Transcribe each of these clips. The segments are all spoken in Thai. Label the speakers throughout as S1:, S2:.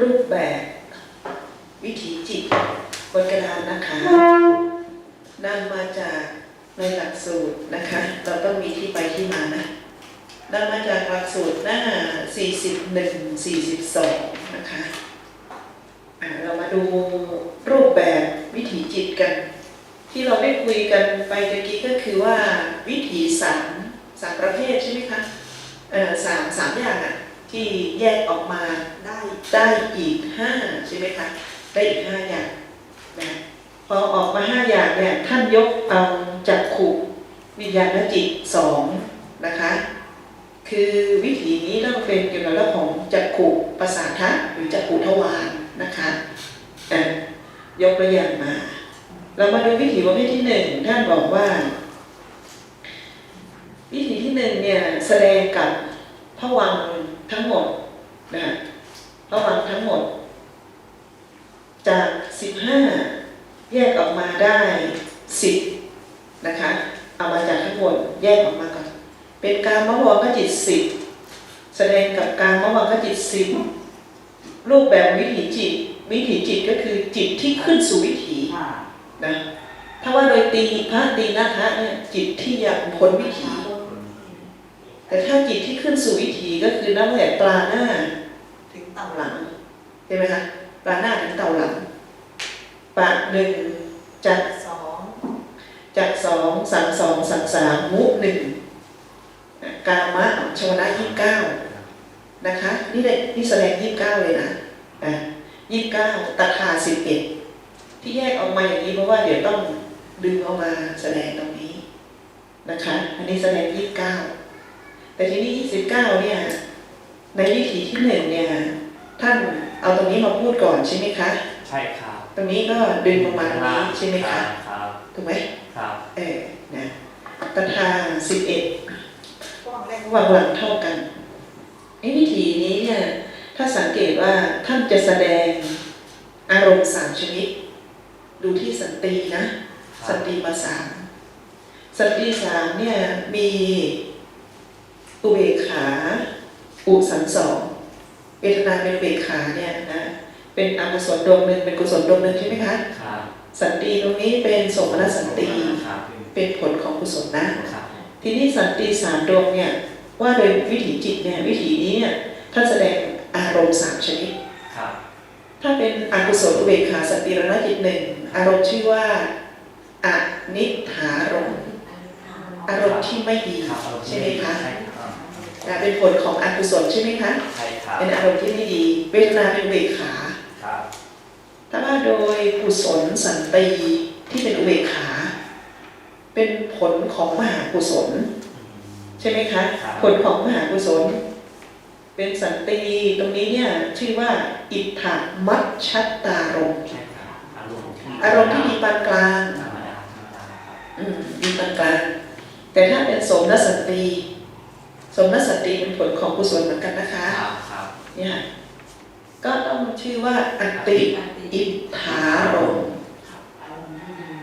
S1: รูปแบบ วิถีจิตบนกระดานนะคะนำมาจากในหลักสูตรนะคะ เราต้องมีที่ไปที่มานะนำมาจากหลักสูตรหน้า 41 42 นะคะอ่าเรามาดูรูปแบบวิถีจิตกัน ที่เราได้คุยกันไปตะกี้ก็คือว่าวิถีสามสามประเภทใช่ไหมคะเอ่อสามสามอย่างอะ ที่แยกออกมา
S2: ได้
S1: ได้อีกห้าใช่ไหมคะได้อีกห้าอย่างนะพอออกมาห้าอย่างเนี่ยท่านยกเอาจักขุวิญญาณจิตสองนะคะ คือวิถีนี้ต้องเป็นเกี่ยวกับเรื่องของจักขุประสาทะหรือจักขุทวารนะคะอะยกตัวอย่างมา เรามาดูวิถีประเภทที่หนึ่งท่านบอกว่า วิถีที่หนึ่งเนี่ยแสดงกับพระวัง ทั้งหมดนะฮะพระวังค์ทั้งหมด จากสิบห้าแยกออกมาได้สิบนะคะเอามาจากข้างบนแยกออกมาก่อนเป็นการมะวังคจิตสิบแสดงกับการมะวังคจิตสิบรูปแบบวิถีจิต วิถีจิตก็คือจิตที่ขึ้นสู่วิถี
S2: ค่ะ
S1: นะถ้าว่าโดยตีพระตีนะคะเนี่ยจิตที่ยังพ้นวิถี แต่ถ้าจิตที่ขึ้นสู่วิถีก็คือน้ำแหลกปลาหน้าถึงเต่าหลังเห็นไหมคะปลาหน้าถึงเต่าหลังปากหนึ่งจาก
S2: สอง
S1: จากสองสามสองสามสามมุหนึ่งกามะชวนะยี่เก้านะคะนี่เลยนี่แสดงยี่สิบเก้าเลยนะอะยี่สิบเก้าตถาสิบเอ็ดที่แยกออกมาอย่างนี้เพราะว่าเดี๋ยวต้องดึงออกมาแสดงตรงนี้นะคะ อันนี้แสดงยี่สิบเก้า แต่ทีนี้ยี่สิบเก้าเนี่ย ในวิถีที่หนึ่งเนี่ย ท่านเอาตรงนี้มาพูดก่อนใช่ไหมคะ
S3: ใช่ครับ
S1: ตรงนี้ก็ดึงลงมาตรงนี้ใช่ไหมคะ
S3: ครับ
S1: ถูกไหม
S3: ครับ
S1: เออนะตถาสิบเอ็ด
S2: กว้างแรก
S1: วางหลังเท่ากันไอ้วิธีนี้เนี่ย ถ้าสังเกตว่าท่านจะแสดงอารมณ์สามชนิด ดูที่สันตินะ สันติมาสามสันติสามเนี่ยมี อุเบกขา อุสันสองเวทนาเป็นอุเบกขาเนี่ยนะเป็นอกุศลดวงหนึ่งเป็นกุศลดวงหนึ่งใช่ไหมคะ
S3: ครับ
S1: สันติตรงนี้เป็นสมณสันติ
S3: ครับ
S1: เป็นผลของกุศลนะ
S3: ครับ
S1: ทีนี้สันติสามดวงเนี่ยว่าโดยวิถีจิตเนี่ยวิถีนี้เนี่ยท่านแสดงอารมณ์สามชนิด
S3: ครับ
S1: ถ้าเป็นอกุศลอุเบกขาสันติรณจิตหนึ่งอารมณ์ชื่อว่าอนิถารมณ์อารมณ์ที่ไม่ดี
S3: ครับ
S1: ใช่ไหมคะ
S3: ใช่ครับ
S1: อ่าเป็นผลของอกุศลใช่ไหมคะ
S3: ใช่ครับ
S1: เป็นอารมณ์ที่ไม่ดี เวทนาเป็นอุเบกขา
S3: ครับ
S1: ถ้าว่าโดยกุศลสันติที่เป็นอุเบกขา เป็นผลของมหากุศล ใช่ไหมคะ
S3: ครับ
S1: ผลของมหากุศล เป็นสันติตรงนี้เนี่ยชื่อว่า อิทธามัชชัตตารมณ์
S3: ใช่ครับอารมณ์ที่
S1: อารมณ์ที่ดีปานกลาง
S3: ธรรมดาธรรมดาครับ
S1: อืมดีปานกลาง แต่ถ้าเป็นสมนสันติ สมนสันติเป็นผลของกุศลเหมือนกันนะคะ
S3: ครับครับ
S1: เนี่ยก็ต้องชื่อว่าอัตติอิทธารมณ์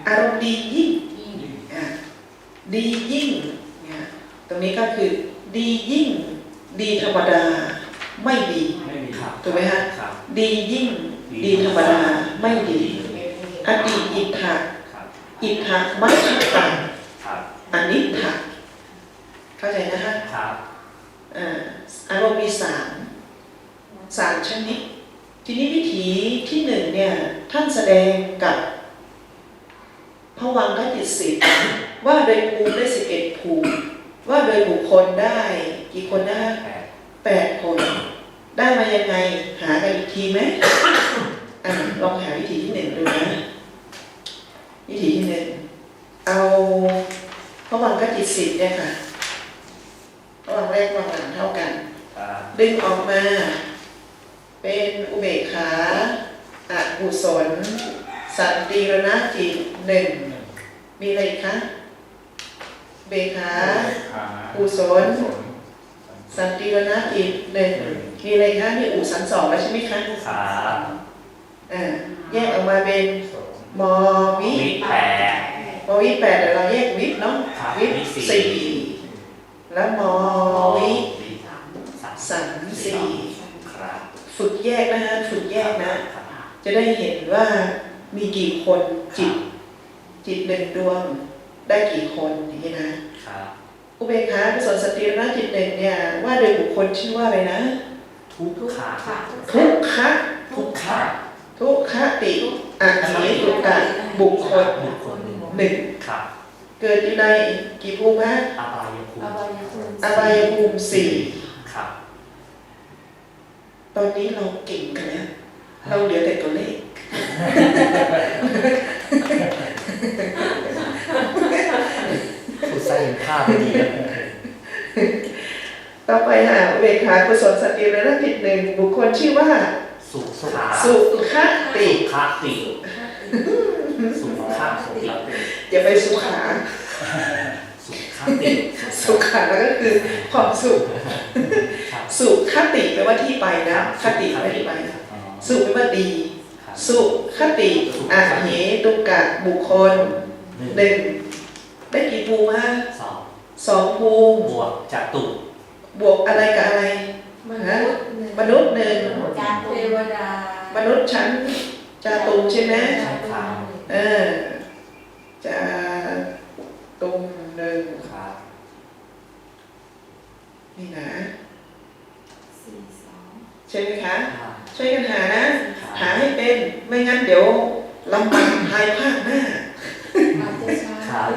S1: อารมณ์ดียิ่งอะดียิ่งเนี่ยตรงนี้ก็คือดียิ่ง ดีธรรมดาไม่ดี
S3: ไม่มีครับ
S1: ถูกไหมฮะ
S3: ครับ
S1: ดียิ่ง ดีธรรมดาไม่ดี อดีอิทธะ
S3: ครับ
S1: อิทธะมัชฌิตัง
S3: ครับ
S1: อนิทธะ เข้าใจนะฮะ
S3: ครับ
S1: อ่าอารมณ์มีสามสามชนิด ทีนี้วิถีที่หนึ่งเนี่ย ท่านแสดงกับพระวังคจิตสิบว่าโดยภูมิได้สิบเอ็ดภูมิ ว่าโดยบุคคลได้ กี่คนนะฮะ
S3: แปด
S1: แปดคน ได้มายังไง หากันอีกทีไหมอะลองหาวิธีที่หนึ่งดูนะ วิธีที่หนึ่งเอาพระวังคจิตสิบเนี่ยค่ะพ ระวังแรกวังหลังเท่ากัน
S3: ครับ
S1: ดึงออกมา เป็นอุเบกขาอกุศล สันติรณจิตหนึ่งมีอะไรอีกคะอุเบกขากุศลสันติรณจิตหนึ่งมีอะไรคะมีอุสันสองแล้วใช่ไหมคะ
S3: ครับ
S1: อ่าแยกออกมาเป็นมอวิ
S3: วิแปด
S1: มอวิแปดเดี๋ยวเราแยกวิปเนาะ
S3: ครับ
S1: วิป
S3: วิสี่
S1: สี่ แล้วมอวิ
S3: สาม
S1: สันสี่
S3: ครับ
S1: ฝึฝึกแยกนะฮะฝึกแยกนะ
S3: ครับ
S1: จะได้เห็นว่ามีกี่คนจิต จิตหนึ่งดวง ได้กี่คนอย่างนี้นะ
S3: ครับ
S1: อุเบกขากุศลสติระจิตหนึ่งเนี่ยว่าโดยบุคคลชื่อว่าอะไรนะ
S3: ทุกขา
S1: ทุกขะ
S3: ทุกขา
S1: ทุกขติอัคขีตุกะบุคคล
S3: บุคคลหนึ่ง
S1: หนึ่ง
S3: ครับ
S1: เกิดอยู่ในกี่ภูมิฮะ
S3: อ บายภูมิ
S1: อบายภูมิสี่
S3: ครับ
S1: ตอนนี้เราเก่งกันแล้วเราเหลือแต่ตัวเลข
S3: ผู้ใส่ภาพไม่ดีครับ
S1: ต่อไปหาอุเบกขากุศลสติระจิตหนึ่งบุคคลชื่อว่า
S3: สุขา
S1: สุขติ
S3: สุขาติสุขาติ
S1: อย่าไปสุขา
S3: สุขาติ
S1: สุขาแล้วก็คือความสุข
S3: ครับ
S1: สุขติแปลว่าที่ไปนะคติแปลว่าที่ไปนะ
S3: อ๋อ
S1: สุแปลว่าดี
S3: ครับ
S1: สุขติอาเหตุกะบุคคล
S3: หนึ่ง
S1: หนึ่งได้กี่ภูมิฮะ
S3: สอง
S1: สองภูมิ
S3: บวกจตุ
S1: บวกอะไรกับอะไรมนุษย์หนึ่ง
S2: การเทวดาม
S1: นุษย์ชั้นจาตุมใช่ไหม
S3: ครับ
S1: เออจาตุมห นึ่ง
S3: ครับ
S1: นี่นะ
S2: สี่สอง
S1: ใช่ไหมคะ
S3: ครับ
S1: ช่วยกันหานะ
S3: ครับ
S1: หาให้เป็นไม่งั้นเดี๋ยวลำบากภายภาคหน้า
S2: อาจจะช้า
S3: ครับ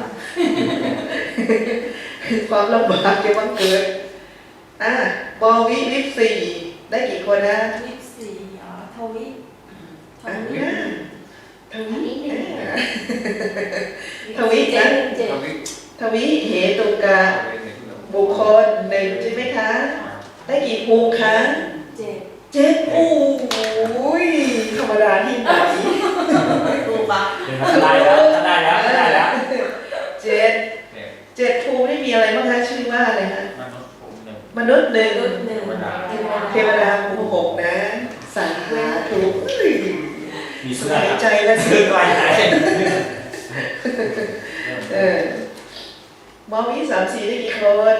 S1: ความลำบากจะบังเกิดอะบอวิวิปสี่ได้กี่คนนะ
S2: ยี่สิบสี่อ๋อทวิท
S1: อะ
S2: วิ
S1: นะทวิ
S2: ทวิ
S1: เอ
S2: หนึ่ง
S1: อทวินะ
S2: เจ็ด
S1: ทวิเหตุกะบุคคลหนึ่งใช่ไหมคะ ได้กี่ภูมิคะ
S2: เจ็ด
S1: เจ็ดโอ้ยธรรมดาที่ไหน
S2: รูปะ
S3: เดี๋ยวนะได้แล้วได้แล้วได้แล้ว
S1: เจ็ดเจ็ดภูมิไม่มีอะไรบ้างคะชื่อว่าอะไรคะ
S4: มนุษย์ผมหนึ่ง
S1: มนุษย์หนึ่ง
S2: รุ่นหนึ่ง
S1: เทวดาภูมิหกนะสาธุอุ้ย
S3: มี
S1: ส
S3: เสื้อบา
S1: ย
S3: ครับ
S1: ใจและ
S3: เสื้
S1: สิ
S3: อไปไหน
S1: เออห มอวิสามสี่ได้กี่คน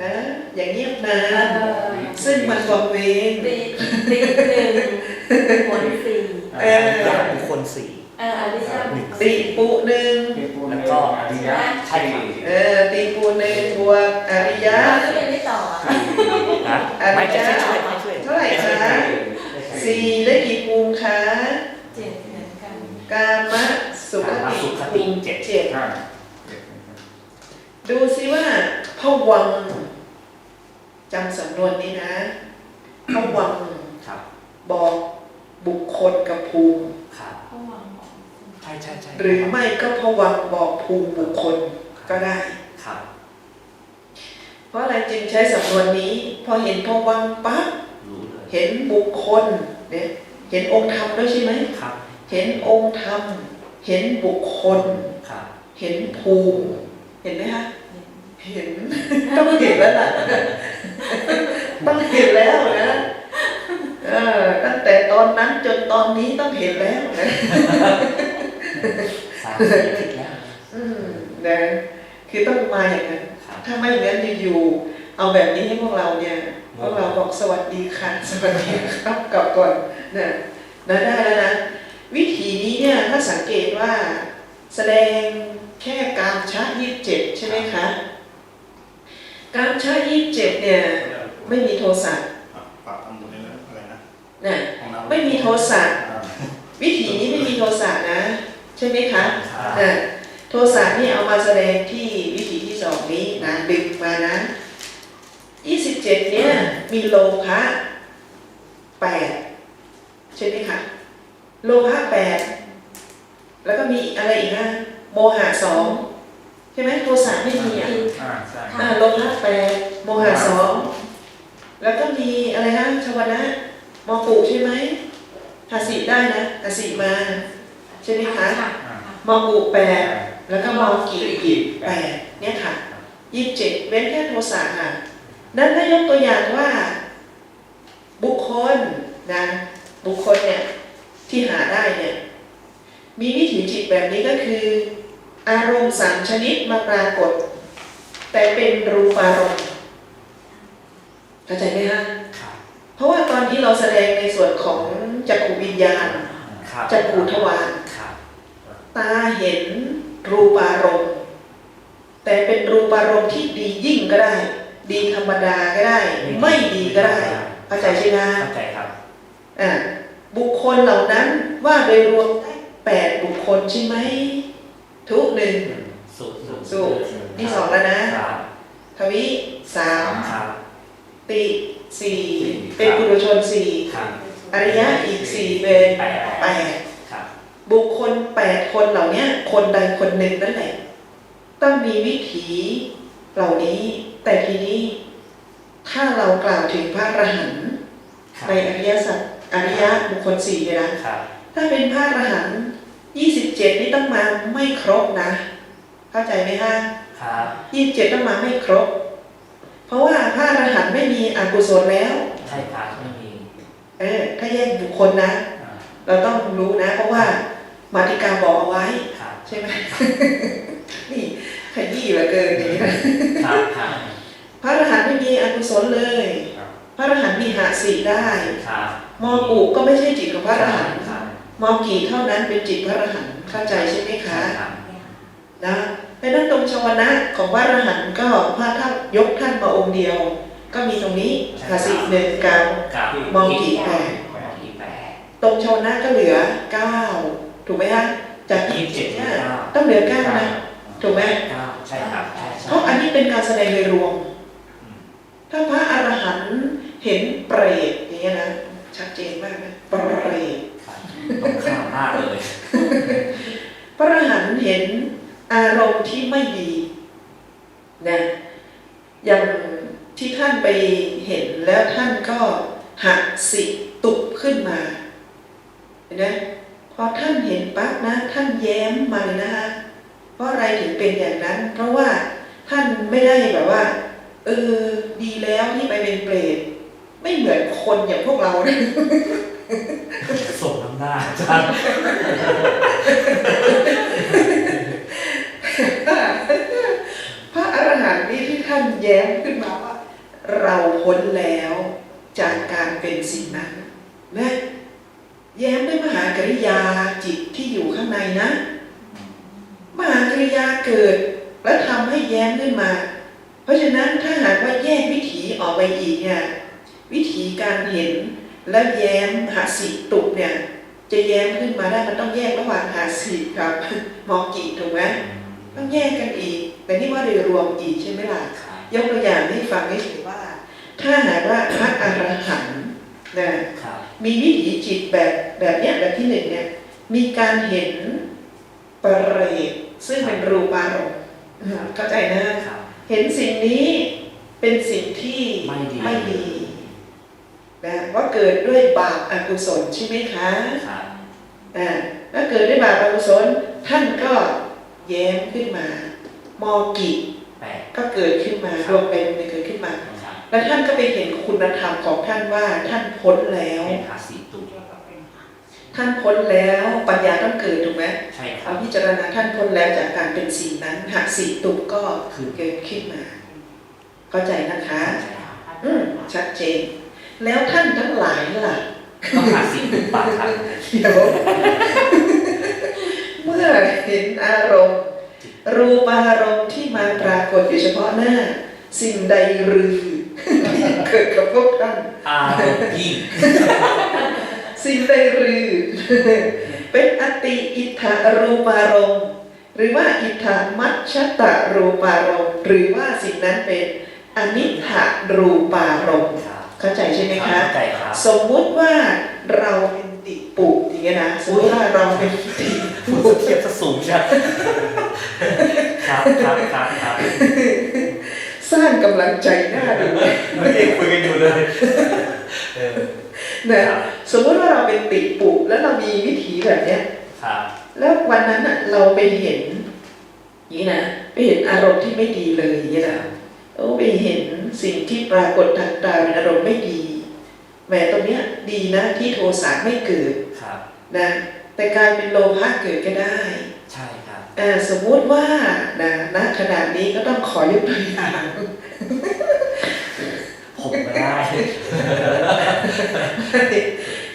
S1: ฮะอย่างเงียบนา
S2: เอ่
S1: น
S2: อ
S1: ซึ่งมันวังเวง
S2: ตีตีหนึ่งผลสี่
S1: เออ
S3: ญาติบุคคลสี่
S2: เอออริยบุคคล
S1: ตีปุหนึ่ง
S3: แล้วก็อริยะใช่ครับ
S1: เออตีปูหนึ่งบวกอริยะ
S2: แล้วก็เป็นไม่ต่ออะ
S3: นะไม่จะช่วยช่วยไม่ช่วย
S1: เท่าไหร่คะสี่ได้กี่ภูมิคะ
S2: เจ็ดเหมือนกัน
S1: กามะสุขติ
S3: สุข
S1: ภู
S3: ติ
S1: มิ
S3: เจ็ด
S1: เจ็ ด
S4: ห้า
S1: ดูซิว่าพวังค์จำสำนวนนี้นะพวังค์
S3: ครับ
S1: บอกบุคคลกับภูมิ
S3: ครับ
S2: เขาวางของ
S3: ใช่ใช่ใช่
S1: หรือไม่ก็พวังค์บอกภูมิบุคคลก็ได้
S3: ครับ
S1: เพราะอะไรจึงใช้สำนวนนี้ พอเห็นพวังค์ปั๊บ
S3: รู้เลย
S1: เห็นบุคคลเนี่ยเห็นองค์ธรรมด้วยใช่ไหม
S3: ครับ
S1: เห็นองค์ธรรม เห็นบุคคล
S3: ครับ
S1: เห็นภูมิ เห็นไหมคะ เห็น ต้องเห็นแล้วล่ะต้องเห็นแล้วนะเออตั้งแต่ตอนนั้นจนตอนนี้ต้องเห็นแล้วนะ
S3: สามสี่ผิดแล้ว
S1: อืมนะคือต้องมาอย่างนั้น
S3: ครับ
S1: ถ้าไม่อย่างนั้นอยู่ๆเอาแบบนี้ให้พวกเราเนี่ยพวกเราบอกสวัสดีค่ะ สวัสดีครับกลับก่อนนะนะได้แล้วนะวิธีนี้เนี่ยถ้าสังเกตว่าแสดงแค่การชะยี่สิบเจ็ดใช่ไหมคะ การชะยี่สิบเจ็ดเนี่ยไม่มีโทสะ
S4: ปรับทำหมดเลยนะอะไรนะ
S1: นะ
S4: ห้องน้ำ
S1: ไม่มีโทสะ
S4: อ่า
S1: วิธีนี้ไม่มีโทสะนะ ใช่ไหมคะ
S3: ครับ
S1: นะโทสะนี่เอามาแสดงที่วิธีที่สองนี้นะดึงมานะยี่สิบเจ็ดเนี่ยมีโลภะแปดใช่ไหมคะโลภะแปดแล้วก็มีอะไรอีกนะโมหะสอง ใช่ไหมโทสะไม่มีอะ
S4: อ่าใช่
S1: อ่าโลภะแปดโมหะสองแล้วก็มีอะไรนะชวนะมอปุใช่ไหมหาสีได้นะหาสีมาใช่ไหมคะ
S2: ค่ะ
S4: อ่าม
S1: อปุแปดแล้วก็มอกีอีกแปดเนี่ยค่ะยี่สิบเจ็ดเว้นแค่โทสะค่ะ นั้นถ้ายกตัวอย่างว่า บุคคลนะบุคคลเนี่ยที่หาได้เนี่ยมีวิถีจิตแบบนี้ก็คือ อารมณ์สามชนิดมาปรากฏ แต่เป็นรูปารมณ์เข้าใจไหมฮะ
S3: ครับ
S1: พราะว่าตอนที่เราแสดงในส่วนของจักรวิญญาณ
S3: ครับ
S1: จักรทวาร
S3: ครับ
S1: ตาเห็นรูปารมณ์ แต่เป็นรูปารมณ์ที่ดียิ่งก็ได้ ดีธรรมดาก็ได้ ไม่ดีก็ได้เข้าใจใช่ไหม
S3: เข้าใจครับ
S1: อะบุคคลเหล่านั้นว่าโดยรวมได้แปดบุคคลใช่ไหม ทุกหนึ่ง
S3: สุดสุด
S1: สุดนี่สองแล้วนะ
S3: ครับ
S1: ทวิสาม
S3: ครับ
S1: ติสี่
S3: สี่
S1: เป็นปุถุชนสี่
S3: ครับ
S1: อริยะอีกสี่เป็น
S3: แปด
S1: แปด
S3: ครับ
S1: บุคคลแปดคนเหล่านี้คนใดคนหนึ่งนั่นแหละ ต้องมีวิถีเหล่านี้ แต่ทีนี้ ถ้าเรากล่าวถึงพระอรหันต์
S3: ครับ
S1: ในอริยสัจอริยะบุคคลสี่เนี่ยนะ
S3: ครับ
S1: ถ้าเป็นพระอรหันต์ ยี่สิบเจ็ดนี่ต้องมาไม่ครบนะ เข้าใจไหมฮะ
S3: ครับ
S1: ยี่สิบเจ็ดต้องมาไม่ครบ เพราะว่าพระอรหันต์ไม่มีอกุศลแล้ว
S3: ใช่ครับไม่มี
S1: เออถ้าแยกบุคคลนะ
S3: อ่า
S1: เราต้องรู้นะ เพราะว่ามาติกาบอกเอาไว้
S3: ครับ
S1: ใช่ไหมนี่ขยี้เหลือเกินอย่างนี้นะครับ
S3: ครับ
S1: พระอรหันต์ไม่มีอกุศลเลย
S3: ครับ
S1: พระอรหันต์มีหาสีได้
S3: ครับ
S1: มอกุก็ไม่ใช่จิตของพระอรหันต์
S3: ครับ
S1: มอกีเท่านั้นเป็นจิตพระอรหันต์เข้าใจใช่ไหมคะ
S3: ครับ
S1: นะในนั้นตรงชวนะของพระอรหันต์ก็พระท่านยกท่านมาองค์เดียว ก็มีตรงนี้หาสีหนึ่งเก้า
S3: กับ
S1: มองกี่แปด
S3: มองกี่แปด
S1: ตรงชวนะก็เหลือเก้าถูกไหมคะจาก
S3: ยี่สิบเจ็ด
S1: เนี่ย
S3: เก้า
S1: ต้องเหลือเก้านะถูกไหม
S3: เก้าใช่ครับใช่ใช่
S1: เพราะอันนี้เป็นการแสดงโดยรวม
S3: อืม
S1: ถ้าพระอรหันต์เห็นเปรตอย่างเงี้ยนะชัดเจนมากนะเปรต
S3: ครับ ตรงข้ามมากเลย
S1: พระอรหันต์เห็นอารมณ์ที่ไม่ดีนะอย่างที่ท่านไปเห็นแล้วท่านก็หักสิตุบขึ้นมาเห็นไหมพอท่านเห็นปั๊บนะ ท่านแย้มมาเลยนะคะเพราะอะไรถึงเป็นอย่างนั้น เพราะว่าท่านไม่ได้แบบว่า เออ ดีแล้วที่ไปเป็นเปรตไม่เหมือนคนอย่างพวกเรานะ
S3: ส่งน้ำ หน้าอาจารย์
S1: พระอรหันต์นี่ที่ท่านแย้มขึ้นมาว่า เราพ้นแล้วจากการเป็นสิ่งนั้นนะแย้มด้วยมหากริยาจิตที่อยู่ข้างในนะ มหากริยาเกิดและทำให้แย้มขึ้นมา เพราะฉะนั้นถ้าหากว่าแยกวิถีออกไปอีกเนี่ยวิถีการเห็นและแย้มหาสิตุกเนี่ย จะแย้มขึ้นมาได้มันต้องแยกระหว่างหาสิกับมอกิถูกไหมต้องแยกกันอีก แต่นี่ว่าโดยรวมอีกใช่ไหมล่ะ
S3: ครับ
S1: ยกตัวอย่างให้ฟังให้เฉยว่า ถ้าหากว่าพระอรหันต์นะครับมีวิถีจิตแบบแบบเนี้ยแบบที่หนึ่งเนี่ยมีการเห็นปรเรตซึ่งเป็นรูปารมณ์อืมเข้าใจนะ
S3: ครับ
S1: เห็นสิ่งนี้เป็นสิ่งที่
S3: ไม่ดี
S1: ไม่ดี นะว่าเกิดด้วยบาปอกุศลใช่ไหมคะ
S3: ครับ
S1: อ่าแล้วเกิดด้วยบาปอกุศลท่านก็แย้มขึ้นมา มอกิ
S3: แปด
S1: ก็เกิดขึ้นมาดวงเป็นมันเกิดขึ้นมา
S3: ครับ
S1: แล้วท่านก็ไปเห็นคุณธรรมของท่านว่าท่านพ้นแล้ว
S3: เป็นภาษีตุก
S1: ท่านพ้นแล้วปัญญาต้องเกิดถูกไหม
S3: ใช่ครั
S1: เอา
S3: บ
S1: พิจารณาท่านพ้นแล้วจากการเป็นสิ่งนั้นหากสีตุกก็
S3: คือ
S1: เกิดขึ้นมา เข้าใจนะคะ
S3: ใช่ครับ
S1: อืมชัดเจน แล้วท่านทั้งหลายล่ะ
S3: ต้องภาษีตุกปากครับ
S1: เดี๋ยวเมื่อเห็นอารมณ์ รูปารมณ์ที่มาปรากฏอยู่เฉพาะหน้า สิ่งใดหรือที่เกิดกับพวกท่าน
S3: อารมณ์ยิ่ง
S1: สิ่งใดหรือเป็นอติอิทธารูปารมณ์หรือว่าอิทธามัชชตารูปารมณ์หรือว่าสิ่งนั้นเป็นอนิถารูปารมณ์
S3: ครับ
S1: เข้าใจใช่ไหมคะ
S3: เข้าใจครับ
S1: สมมุติว่าเราเป็นติปุอย่างเงี้ยนะสมมติว่าเราเป็นติ
S3: พู
S1: ปุ
S3: ดเทียบซะสูงใช่ครับครับครับครับ
S1: สร้างกำลังใจหน้าดู
S3: ไม่ได้คุยกันอยู่เลยเออ
S1: นะครับสมมติว่าเราเป็นติปุแล้วเรามีวิถีแบบเนี้ย
S3: ครับ
S1: แล้ววันนั้นอะเราไปเห็นอย่างนี้นะไปเห็นอารมณ์ที่ไม่ดีเลยอย่างนี้นะโอ้ไปเห็น สิ่งที่ปรากฏทางตาเป็นอารมณ์ไม่ดีแหมตรงเนี้ยดีนะที่โทสะไม่เกิด
S3: ครับ
S1: นะแต่กลายเป็นโลภะเกิดก็ได้
S3: ใช่ครับ
S1: เอ่อสมมุติว่านะณขนาดนี้ก็ต้องขอยกตัวอย่าง
S3: ผมไม่ได้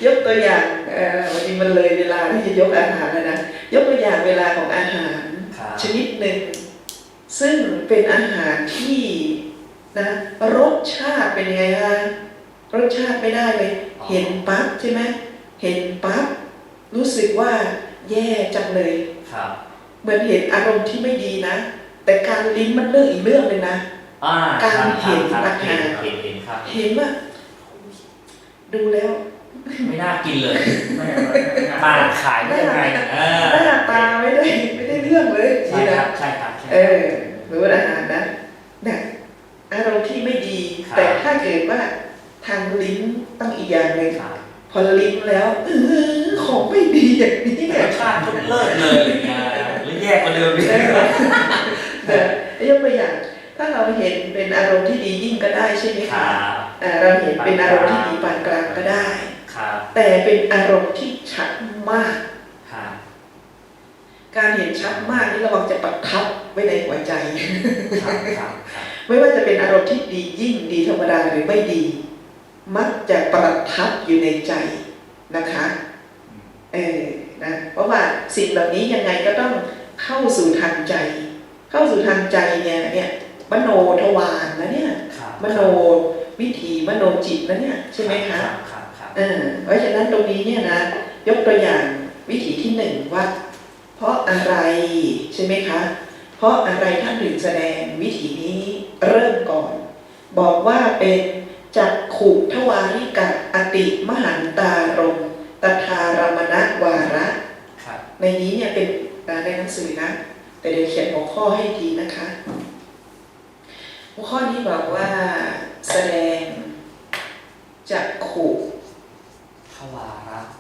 S1: ยกตัวอย่างเอ่อวันนี้มันเลยเวลาที่จะยกอาหารแล้วนะ ยกตัวอย่างเวลาของอาหาร
S3: ครับ
S1: ชนิดหนึ่ง ซึ่งเป็นอาหารที่ นะรสชาติเป็นยังไงคะรสชาติไม่ได้เลยเห็นปั๊บใช่ไหมเห็นปั๊บรู้สึกว่าแย่จังเลย
S3: ครับ
S1: เหมือนเห็นอารมณ์ที่ไม่ดีนะ แต่การลิ้มมันเรื่องอีกเรื่องเลยนะ
S3: อ่า
S1: การ
S3: ครับ
S1: เห็น
S3: ครับ
S1: อาหาร
S3: เห็นเห็นเห็นครับ
S1: เห็นว่าดูแล้ว
S3: ไม่น่ากินเลย
S4: ไม่
S3: มาขายได้ยังไงเออ
S1: หน้าตาไม่ได้ไม่ได้เรื่องเลย
S3: ใช่
S1: นี่
S3: ค
S1: นะ
S3: รับใช่ครับใช่
S1: เออหรือว่าอาหารนะนะ อารมณ์ที่ไม่ดี
S3: ครับ
S1: แต่ถ้าเกิดว่าทางลิ้นต้องอีกอย่างหนึ่ง
S3: ครับ
S1: พอลิ้นแล้ว เออของไม่ดีอย่างนี้
S3: ร
S1: เนี่ย
S3: สชาติก็เลิศเลยนะหรือแย่กว่าเดิมอีก
S1: เออยกตัวอย่าง ถ้าเราเห็นเป็นอารมณ์ที่ดียิ่งก็ได้ใช่ไหม
S3: ครั
S1: คะ
S3: บ
S1: อ่าเราเห็นเป็นอารมณ์ที่ดีปานกลางก็ได้
S3: ครับ
S1: แต่เป็นอารมณ์ที่ชัดมาก
S3: ครับ
S1: การเห็นชัดมากนี่ระวังจะประทับไว้ในหัวใจ
S3: ครับครับครับ
S1: ไม่ว่าจะเป็นอารมณ์ที่ดียิ่งดีธรรมดาหรือไม่ดี มักจะประทับอยู่ในใจนะคะเออนะเพราะว่าสิ่งเหล่านี้ยังไงก็ต้องเข้าสู่ทางใจ เข้าสู่ทางใจเนี่ยเนี่ยมโนทวารนะเนี่ย
S3: ครับ
S1: มโนวิถีมโนจิตนะเนี่ยใช่ไหมคะ
S3: รับครับครับ
S1: เออเพราะฉะนั้นตรงนี้เนี่ยนะยกตัวอย่างวิถีที่หนึ่งว่า เพราะอะไรใช่ไหมคะ เพราะอะไรท่านถึงแสดงวิถีนี้ เริ่มก่อน บอกว่าเป็นจักขุทวาริกะอติมหันตารมตถารมณวาระ
S3: ครับ
S1: ในนี้เนี่ยเป็นในหนังสือนะ แต่เดี๋ยวเขียนหัวข้อให้ทีนะคะ หัวข้อนี้บอกว่าแสดงจักขุ
S3: ทวาระ
S1: ท